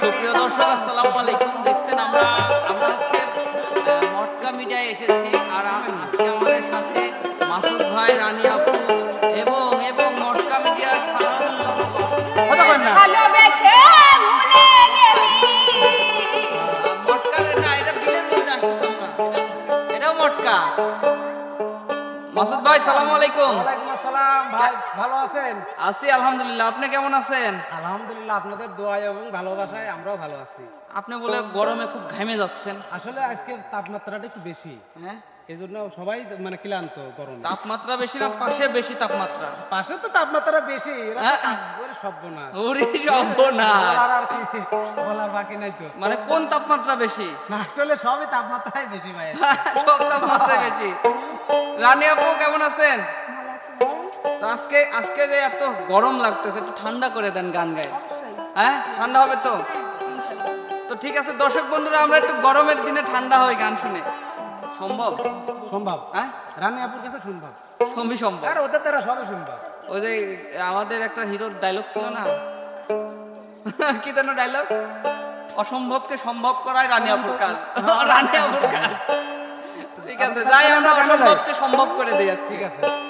সুপ্রিয় দর্শক আসসালামু আলাইকুম। দেখছেন আমরা? আমরা হচ্ছে মটকা মিডিয়ায় এসেছি। আর আজকে আমাদের সাথে মাসুদ ভাই রানী আপু এবং এবং মটকা মিডিয়ার সাধারণ মটকা না এটা বিলের মধ্যে আসছে এটাও মটকা। মাসুদ ভাই সালামু আলাইকুম। ভাই ভালো আছেন? আছি আলহামদুলিল্লাহ। আপনি কেমন আছেন? আলহামদুলিল্লাহ আপনাদের দোয়া এবং ভালোবাসায় আমরাও ভালো আছি। আপনি বলে গরমে খুব ঘামে যাচ্ছেন। আসলে আজকে তাপমাত্রাটা একটু বেশি। হ্যাঁ? সবাই মানে ক্লান্ত গরম। তাপমাত্রা বেশি না পাশে বেশি তাপমাত্রা। পাশে তো তাপমাত্রা বেশি এরা হ্যাঁ। মানে কোন তাপমাত্রা বেশি? আসলে সবই তাপমাত্রাই বেশি ভাই। সব তাপমাত্রা বেশি। রানী আপু কেমন আছেন? তো আজকে আজকে যে এত গরম লাগতেছে একটু ঠান্ডা করে দেন গান গায়ে। হ্যাঁ? ঠান্ডা হবে তো? তো ঠিক আছে দর্শক বন্ধুরা আমরা একটু গরমের দিনে ঠান্ডা হই গান শুনে। সম্ভব? সম্ভব। হ্যাঁ? রানী আপুর কাছে সম্ভব। সম্ভব সম্ভব। আর ওদের দ্বারা সবই সম্ভব। ওই যে আমাদের একটা হিরোর ডায়লগ ছিল না? কি যেন ডায়লগ অসম্ভবকে সম্ভব করাই রানী আপুর কাজ। রানী আপুর কাজ। ঠিক আছে যাই আমরা অসম্ভবকে সম্ভব করে দিই আজকে। ঠিক আছে।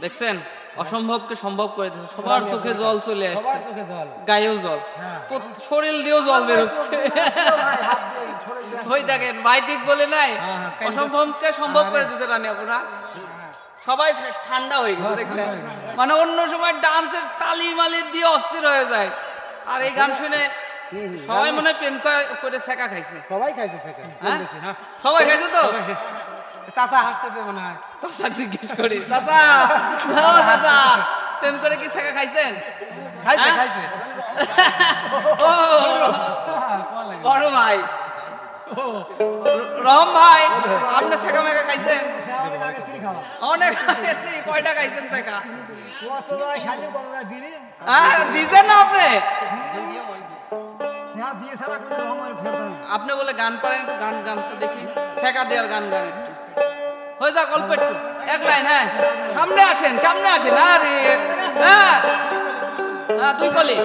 দেখছেন? অসম্ভবকে সম্ভব করে দিচ্ছে সবার চোখে জল চলে আসছে জল। গায়েও জল। হ্যাঁ। শরীর দিয়েও জল বেরোচ্ছে ওই দেখেন ভাই ঠিক বলে নাই। হ্যাঁ, হ্যাঁ, অসম্ভবকে সম্ভব করে দিচ্ছে রানী আপুরা সবাই ঠান্ডা হয়ে গেছে দেখছেন। মানে অন্য সময় ডান্সের তালি মালি দিয়ে অস্থির হয়ে যায়। আর এই গান শুনে সবাই মনে হয় প্রেম করে- সেকা খাইছে। সবাই খাইছে সবাই খাইছে তো। চাচা হাসতেছে মনে হয়। চাচা জিজ্ঞেস করি চাচা ও চাচা প্রেম করে কি খাইছেন? খাইছে হ্যাঁ? খাইছে। ও হ্যাঁ। বড় ভাই। রহম ভাই আপনি শেখা মেখা খাইছেন? অনেক কয়টা খাইছেন শেখা? হ্যাঁ দিছেন না আপনি? আপনি বলে গান পারেন গান গান তো দেখি শেখা দেওয়ার গান গান। একটু হয়ে একটু। হ্যাঁ। সামনে আসেন সামনে আসেন। আরে হ্যাঁ। হ্যাঁ দুই কলি।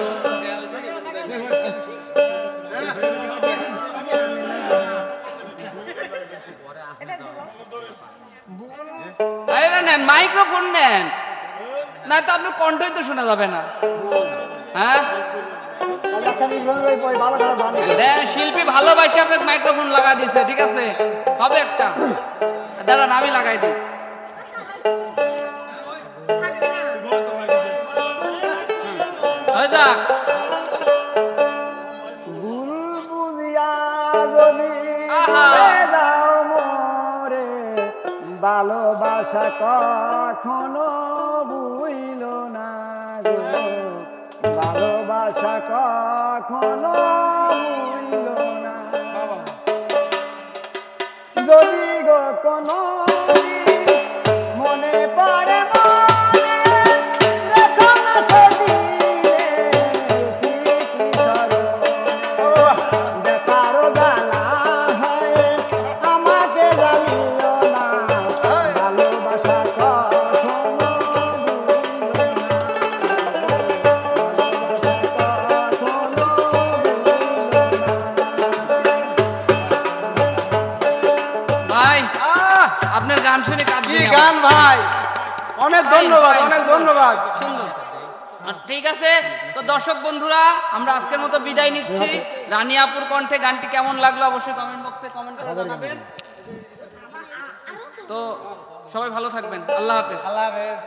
নেন মাইক্রোফোন নেন। না, তো আপনার কণ্ঠই তো শোনা যাবে না। হ্যাঁ? শিল্পী ভালোবাসে আপনাকে মাইক্রোফোন লাগা দিছে, ঠিক আছে? হবে একটা। দাঁড়ান আমি লাগাই দিই। হয়ে যাক। ভালোবাসা কখনো বুইল না গো। ভালোবাসা কখনো বুইল না। যদি কোনো শুনে কি গান ভাই? অনেক ধন্যবাদ অনেক ধন্যবাদ। সুন্দর। ঠিক আছে তো দর্শক বন্ধুরা আমরা আজকের মতো বিদায় নিচ্ছি। রানিয়াপুর কণ্ঠে গানটি কেমন লাগল অবশ্যই কমেন্ট বক্সে কমেন্ট করে জানাবেন। তো সবাই ভালো থাকবেন। আল্লাহ হাফেজ। আল্লাহ হাফেজ।